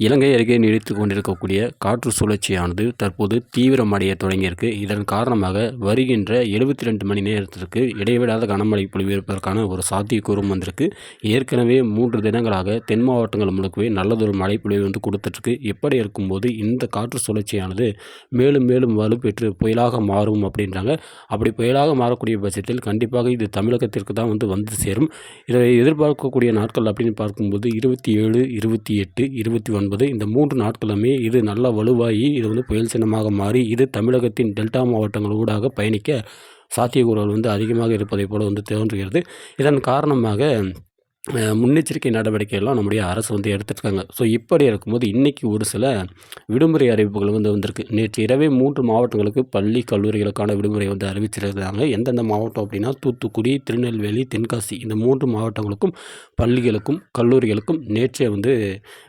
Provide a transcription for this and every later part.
இலங்கை அருகே நீடித்து கொண்டிருக்கக்கூடிய காற்று சுழற்சியானது தற்போது தீவிரமடைய தொடங்கியிருக்கு. இதன் காரணமாக வருகின்ற எழுபத்தி ரெண்டு மணி நேரத்திற்கு இடைவிடாத கனமழை பொழிவிருப்பதற்கான ஒரு சாத்தியக்கூறும் வந்திருக்கு. ஏற்கனவே மூன்று தினங்களாக தென் மாவட்டங்கள் முழுக்கவே நல்லதொரு மழை பொழிவு வந்து கொடுத்துட்ருக்கு. இப்படி இருக்கும்போது இந்த காற்று சுழற்சியானது மேலும் மேலும் வலுப்பெற்று புயலாக மாறும் அப்படின்றாங்க. அப்படி புயலாக மாறக்கூடிய பட்சத்தில் கண்டிப்பாக இது தமிழகத்திற்கு தான் வந்து வந்து சேரும். இதை எதிர்பார்க்கக்கூடிய நாட்கள் அப்படின்னு பார்க்கும்போது இருபத்தி ஏழு இருபத்தி எட்டு இருபத்தி ஒன்று ஒன்பது இந்த மூன்று நாட்களுமே இது நல்லா வலுவாகி இது வந்து புயல் சின்னமாக மாறி இது தமிழகத்தின் டெல்டா மாவட்டங்கள் ஊடாக பயணிக்க சாத்தியக்கூறுகள் வந்து அதிகமாக இருப்பதை போல வந்து தோன்றுகிறது. இதன் காரணமாக முன்னெச்சரிக்கை நடவடிக்கைகள்லாம் நம்முடைய அரசு வந்து எடுத்துருக்காங்க. ஸோ இப்படி இருக்கும்போது இன்றைக்கி ஒரு சில விடுமுறை அறிவிப்புகள் வந்து வந்திருக்கு. நேற்று இரவே மூன்று மாவட்டங்களுக்கு பள்ளி கல்லூரிகளுக்கான விடுமுறை வந்து அறிவிச்சிருக்காங்க எந்தெந்த மாவட்டம் அப்படின்னா தூத்துக்குடி திருநெல்வேலி தென்காசி இந்த மூன்று மாவட்டங்களுக்கும் பள்ளிகளுக்கும் கல்லூரிகளுக்கும் நேற்றே வந்து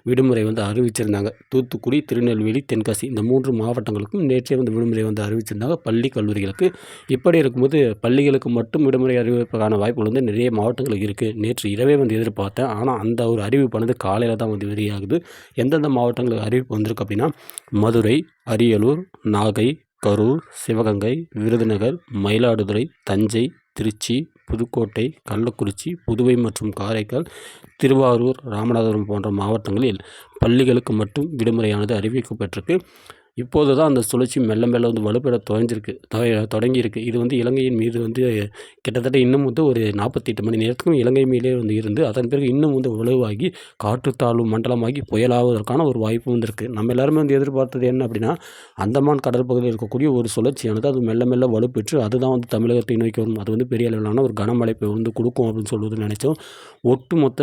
விடுமுறை வந்து அறிவிச்சிருந்தாங்க. தூத்துக்குடி திருநெல்வேலி தென்காசி இந்த மூன்று மாவட்டங்களுக்கும் நேற்றே வந்து விடுமுறை வந்து அறிவிச்சிருந்தாங்க. பள்ளி கல்லூரிகளுக்கு இப்படி இருக்கும்போது பள்ளிகளுக்கு மட்டும் விடுமுறை அறிவிப்பதற்கான வாய்ப்புகள் வந்து நிறைய மாவட்டங்களுக்கு இருக்குது நேற்று இரவே வந்து எதிர்பார்த்தேன். ஆனால் அந்த ஒரு அறிவிப்பானது காலையில் தான் வந்து வெளியாகுது. எந்தெந்த மாவட்டங்களுக்கு அறிவிப்பு வந்திருக்கு அப்படின்னா மதுரை அரியலூர் நாகை கரூர் சிவகங்கை விருதுநகர் மயிலாடுதுறை தஞ்சை திருச்சி புதுக்கோட்டை கள்ளக்குறிச்சி புதுவை மற்றும் காரைக்கால் திருவாரூர் ராமநாதபுரம் போன்ற மாவட்டங்களில் பள்ளிகளுக்கு மட்டும் விடுமுறையானது அறிவிக்கப்பட்டிருக்கு. இப்போது தான் அந்த சுழற்சி மெல்ல மெல்ல வந்து வலுப்பெற தொலைஞ்சிருக்கு தொடங்கியிருக்கு. இது வந்து இலங்கையின் மீது வந்து கிட்டத்தட்ட இன்னும் வந்து ஒரு நாற்பத்தெட்டு மணி நேரத்துக்கும் இலங்கை மேலே வந்து இருந்து அதன் பிறகு இன்னும் வந்து வலுவாகி காற்றுத்தாழ்வு மண்டலமாகி புயலாவதற்கான ஒரு வாய்ப்பு வந்து இருக்குது நம்ம எல்லாருமே வந்து எதிர்பார்த்தது என்ன அப்படின்னா அந்தமான் கடற்பகுதியில் இருக்கக்கூடிய ஒரு சுழற்சியானது அது மெல்ல மெல்ல வலுப்பெற்று அதுதான் வந்து தமிழகத்தை நோக்கி வரும். அது வந்து பெரிய அளவிலான ஒரு கனமழை வந்து கொடுக்கும் அப்படின்னு சொல்வது நினச்சோம். ஒட்டுமொத்த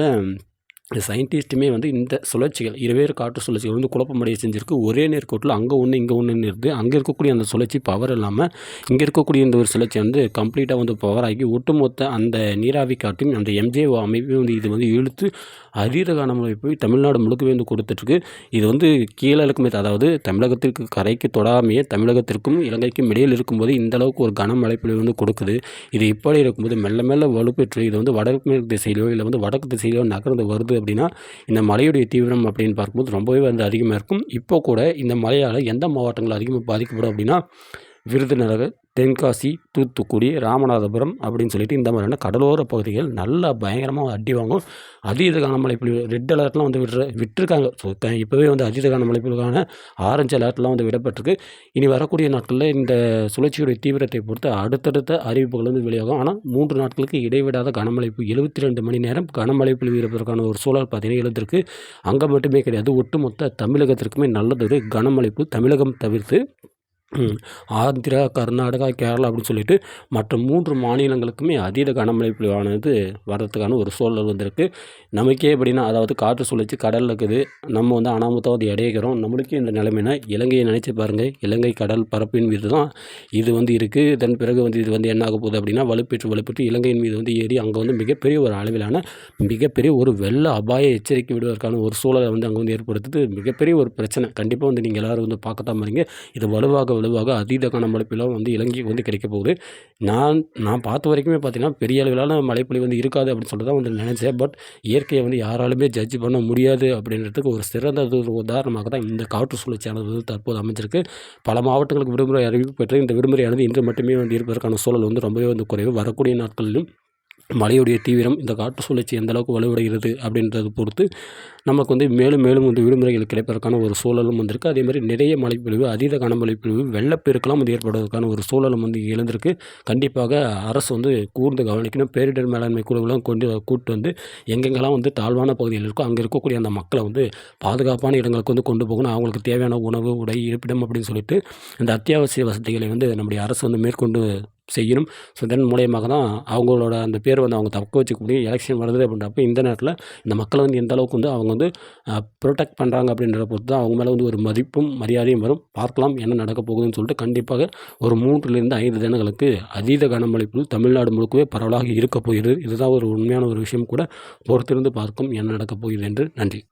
சயின்டிஸ்ட்டுமே வந்து இந்த சுழற்சிகள் இருவேறு காற்று சுழற்சிகள் வந்து குழப்பமடைய செஞ்சுருக்கு. ஒரே நேர்கோட்டில் அங்கே ஒன்று இங்கே ஒன்றுன்னு இருக்குது அங்கே இருக்கக்கூடிய அந்த சுழற்சி பவர் இல்லாமல் இங்கே இருக்கக்கூடிய இந்த ஒரு சுழற்சி வந்து கம்ப்ளீட்டாக வந்து பவர் ஆகி ஒட்டுமொத்த அந்த நீராவி காட்டும் அந்த எம்ஜேஓ அமைப்பையும் வந்து இது வந்து இழுத்து அதீத கனமழை போய் தமிழ்நாடு முழுக்கவே வந்து கொடுத்துட்ருக்கு இது வந்து கீழே இருக்குமே அதாவது தமிழகத்திற்கு கரைக்கு தொடாமையே தமிழகத்திற்கும் இலங்கைக்கும் இடையில் இருக்கும்போது இந்த அளவுக்கு ஒரு கனமழை பொழிவு வந்து கொடுக்குது. இது இப்படி இருக்கும்போது மெல்ல மெல்ல வலுப்பெற்று இது வந்து வடக்கு மேற்கு திசையிலோ இல்லை வந்து வடக்கு திசையிலோ நகர்ந்து வருது அப்படின்னா இந்த மழையுடைய தீவிரம் அப்படின்னு பார்க்கும்போது ரொம்பவே வந்து அதிகமாக இருக்கும். இப்போ கூட இந்த மழையால் எந்த மாவட்டங்கள் அதிகமாக பாதிக்கப்படும் அப்படின்னா விருதுநகர் தென்காசி தூத்துக்குடி ராமநாதபுரம் அப்படின்னு சொல்லிட்டு இந்த மாதிரியான கடலோர பகுதிகள் நல்லா பயங்கரமாக அடி வாங்கும். அதீத கனமழை பொழிவு ரெட் அலர்ட்லாம் வந்து விட்டுற விட்டுருக்காங்க. ஸோ இப்போவே வந்து அதீத கனமழை பொழிவுக்கான ஆரஞ்சு அலர்ட்லாம் வந்து விடப்பட்டிருக்கு. இனி வரக்கூடிய நாட்களில் இந்த சுழற்சியுடைய தீவிரத்தை பொறுத்து அடுத்தடுத்த அறிவிப்புகள் வந்து வெளியாகும். ஆனால் மூன்று நாட்களுக்கு இடைவிடாத கனமழை எழுபத்தி ரெண்டு மணி நேரம் கனமழை பொழிவு இருப்பதற்கான ஒரு சூழல் பார்த்தீங்கன்னா எழுந்திருக்கு. அங்கே மட்டுமே கிடையாது ஒட்டுமொத்த தமிழகத்திற்குமே நல்லது. கனமழைப்பு தமிழகம் தவிர்த்து ஆந்திரா கர்நாடகா கேரளா அப்படின்னு சொல்லிட்டு மற்ற மூன்று மாநிலங்களுக்குமே அதீத கனமழை பொழிவானது வர்றதுக்கான ஒரு சூழல் வந்திருக்கு. நமக்கே எப்படின்னா அதாவது காற்று சுழற்சி கடலில் இருக்குது. நம்ம வந்து அனாமத்தாக வந்து நம்மளுக்கே இந்த நிலைமைனா இலங்கையை நினச்சி பாருங்கள் இலங்கை கடல் பரப்பின் மீது தான் இது வந்து இருக்குது இதன் பிறகு வந்து இது வந்து என்ன ஆக போகுது அப்படின்னா வலுப்பெற்று வலுப்பெற்று இலங்கையின் மீது வந்து ஏறி அங்கே வந்து மிகப்பெரிய ஒரு அளவிலான மிகப்பெரிய ஒரு வெள்ள அபாய எச்சரிக்கை விடுவதற்கான ஒரு சூழலை வந்து அங்கே வந்து ஏற்படுத்துது. மிகப்பெரிய ஒரு பிரச்சனை. கண்டிப்பாக வந்து நீங்கள் எல்லோரும் வந்து பார்க்கத்தான் பாருங்க இது வலுவாக வலுவாக அதீத கனமழைப்பெல்லாம் வந்து இலங்கைக்கு வந்து கிடைக்க போகுது. நான் நான் பார்த்த வரைக்குமே பார்த்தீங்கன்னா பெரிய அளவிலான மழைப்பொழி வந்து இருக்காது அப்படின்னு சொல்லிட்டு தான் வந்து நினச்சேன். பட் இயற்கையை வந்து யாராலுமே ஜட்ஜ் பண்ண முடியாது அப்படின்றதுக்கு ஒரு சிறந்த ஒரு உதாரணமாக தான் இந்த காற்று சுழற்சியானது வந்து தற்போது அமைஞ்சிருக்கு. பல மாவட்டங்களுக்கு விடுமுறை அறிவிப்பு பெற்று இந்த விடுமுறையானது இன்று மட்டுமே வந்து இருப்பதற்கான சூழல் வந்து ரொம்பவே வந்து குறைவு. வரக்கூடிய நாட்களிலும் மழையுடைய தீவிரம் இந்த காற்று சுழற்சி எந்தளவுக்கு வலுவடைகிறது அப்படின்றத பொறுத்து நமக்கு வந்து மேலும் மேலும் வந்து விடுமுறைகள் கிடைப்பதற்கான ஒரு சூழலும் வந்திருக்கு. அதே மாதிரி நிறைய மழைப்பொழிவு அதீத கனமழைப்பொழிவு வெள்ளப்பெருக்கெல்லாம் வந்து ஏற்படுவதற்கான ஒரு சூழலும் வந்து எழுந்திருக்கு. கண்டிப்பாக அரசு வந்து கூர்ந்து கவனிக்கணும். பேரிடர் மேலாண்மை குழுவெல்லாம் கொண்டு கூட்டு வந்து எங்கெங்கெல்லாம் வந்து தாழ்வான பகுதியில் இருக்கோ அங்கே இருக்கக்கூடிய அந்த மக்களை வந்து பாதுகாப்பான இடங்களுக்கு வந்து கொண்டு போகணும். அவங்களுக்கு தேவையான உணவு உடை இருப்பிடம் அப்படின்னு சொல்லிட்டு இந்த அத்தியாவசிய வசதிகளை வந்து நம்முடைய அரசு வந்து மேற்கொண்டு செய்யணும். ஸோ இதன் மூலியமாக தான் அவங்களோட அந்த பேர் வந்து அவங்க தக்க வச்சுக்க முடியும். எலெக்ஷன் வருது அப்படின்றப்ப இந்த நேரத்தில் இந்த மக்களை வந்து எந்த அளவுக்கு வந்து அவங்க வந்து ப்ரொடெக்ட் பண்ணுறாங்க அப்படின்றத பொறுத்து தான் அவங்க மேலே வந்து ஒரு மதிப்பும் மரியாதையும் வரும். பார்க்கலாம் என்ன நடக்க போகுதுன்னு சொல்லிட்டு கண்டிப்பாக ஒரு மூன்றுலேருந்து ஐந்து தினங்களுக்கு அதீத கனமழை தமிழ்நாடு முழுக்கவே பரவலாக இருக்க போகிறது. இதுதான் ஒரு உண்மையான ஒரு விஷயம் கூட. பொறுத்திருந்து பார்க்கும் என்ன நடக்கப் போகிறது என்று. நன்றி.